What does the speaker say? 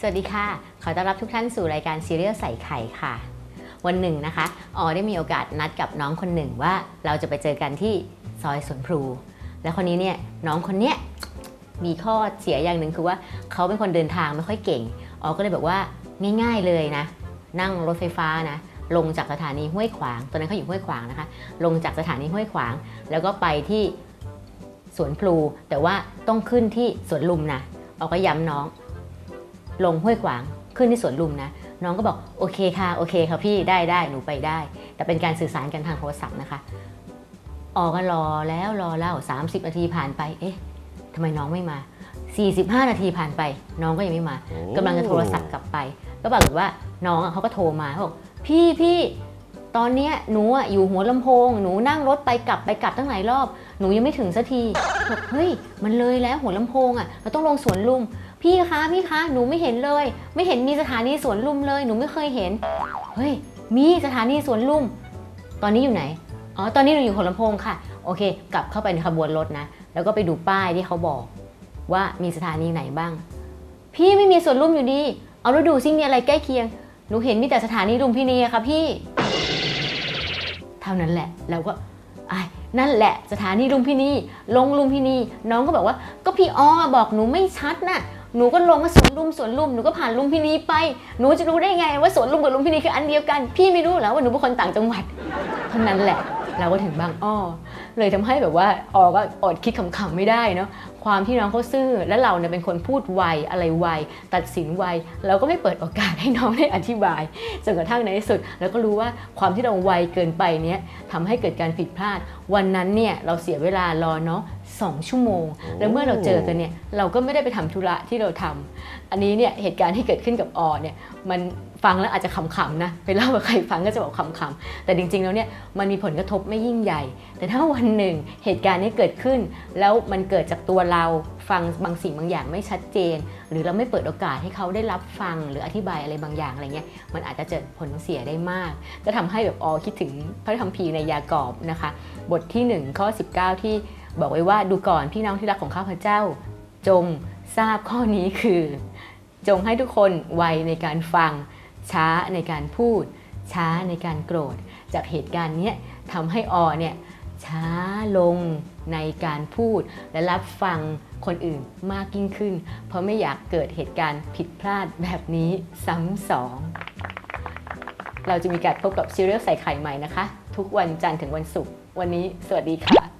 สวัสดีค่ะ ขอต้อนรับทุกท่านสู่รายการซีเรียลใส่ไข่ค่ะ วันหนึ่งนะคะออได้มีโอกาสนัดกับน้องคนหนึ่งว่าเราจะไปเจอกันที่ซอยสวนพลู แล้วคนนี้เนี่ยน้องคนเนี้ยมีข้อเสียอย่างหนึ่งคือว่าเขาเป็นคนเดินทางไม่ค่อยเก่งออก็เลยแบบว่าง่าย ๆเลยนะ นั่งรถไฟฟ้านะ ลงจากสถานีห้วยขวาง ตอนนั้นเขาอยู่ห้วยขวางนะคะ ลงจากสถานีห้วยขวาง แล้วก็ไปที่สวนพลู แต่ว่าต้องขึ้นที่สวนลุมนะออก็ย้ำน้อง ลงห้วยขวางขึ้นที่สวนลุมนะน้องก็บอกโอเคค่ะโอเคค่ะพี่ได้ได้หนูไปได้ แต่เป็นการสื่อสารกันทางโทรศัพท์นะคะ ออกก็รอแล้วรอเล่า 30 นาทีผ่านไป เอ๊ะทำไมน้องไม่มา 45 นาทีผ่านไป น้องก็ยังไม่มากำลังจะโทรศัพท์กลับไป ก็ปรากฏว่าน้องอะเขาก็โทรมาเขาบอกพี่พี่ตอนเนี้ยหนูอะอยู่หัวลำโพง หนูนั่งรถไปกลับไปกลับตั้งหลายรอบ หนูยังไม่ถึงสักทีบอกเฮ้ยมันเลยแล้วหัวลำโพงอะเราต้องลงสวนลุม พี่คะพี่คะหนูไม่เห็นเลย ไม่เห็นมีสถานีสวนลุมเลย หนูไม่เคยเห็น เฮ้ย มีสถานีสวนลุม ตอนนี้อยู่ไหน อ๋อ ตอนนี้หนูอยู่หัวลำโพงค่ะ โอเค กลับเข้าไปในขบวนรถนะ แล้วก็ไปดูป้ายที่เขาบอก ว่ามีสถานีไหนบ้าง พี่ไม่มีสวนลุมอยู่ดี เอาแล้วดูซิมีอะไรใกล้เคียง หนูเห็นมีแต่สถานีลุมพินีอะค่ะพี่ เท่านั้นแหละเราก็ไอ้นั่นแหละสถานีลุมพินี ลงลุมพินี น้องก็บอกว่า ก็พี่อ้อบอกหนูไม่ชัดน่ะ หนูก็ลงมาสวนลุมสวนลุมหนูก็ผ่านลุมพินีไป หนูจะรู้ได้ไงว่าสวนลุมกับลุมพินีคืออันเดียวกัน พี่ไม่รู้เหรอว่าหนูเป็นคนต่างจังหวัดเท่านั้นแหละ เราก็ถึงบางอ้อ เลยทำให้แบบว่าออก็อดคิดขำๆไม่ได้เนาะความที่น้องเขาซื่อและเราเนี่ยเป็นคนพูดไวอะไรไวตัดสินไวเราก็ไม่เปิดโอกาสให้น้องได้อธิบายจนกระทั่งในที่สุดเราก็รู้ว่าความที่เราไวเกินไปเนี้ยทำให้เกิดการผิดพลาด วันนั้นเนี่ยเราเสียเวลารอน้องสองชั่วโมง แล้วเมื่อเราเจอกันเนี่ยเราก็ไม่ได้ไปทำธุระที่เราทำอันนี้เนี่ยเหตุการณ์ที่เกิดขึ้นกับออเนี่ยมันฟังแล้วอาจจะขำๆนะไปเล่ากับใครฟังก็จะบอกขำๆแต่จริงๆแล้วเนี่ยมันมีผลกระทบไม่ยิ่งใหญ่ แต่ถ้าวันหนึ่งเหตุการณ์นี้เกิดขึ้น แล้วมันเกิดจากตัวเราฟังบางสิ่งบางอย่างไม่ชัดเจน หรือเราไม่เปิดโอกาสให้เขาได้รับฟังหรืออธิบายอะไรบางอย่างอะไรเงี้ยมันอาจจะเกิดผลเสียได้มาก ก็ทำให้แบบออคิดถึงพระธรรมพีในยากอบนะคะ บทที่ 1 ข้อ 19 ที่บอกไว้ว่าดูก่อนพี่น้องที่รักของข้าพเจ้า จงทราบข้อนี้คือ จงให้ทุกคนไวในการฟัง ช้าในการพูด ช้าในการโกรธ จากเหตุการณ์นี้ทำให้ออเนี่ยช้าลงในการพูด และรับฟังคนอื่นมากยิ่งขึ้น เพราะไม่อยากเกิดเหตุการณ์ผิดพลาดแบบนี้ซ้ำสอง เราจะมีการพบกับซีเรียลใส่ไข่ใหม่นะคะ ทุกวันจันทร์ถึงวันศุกร์วันนี้สวัสดีค่ะ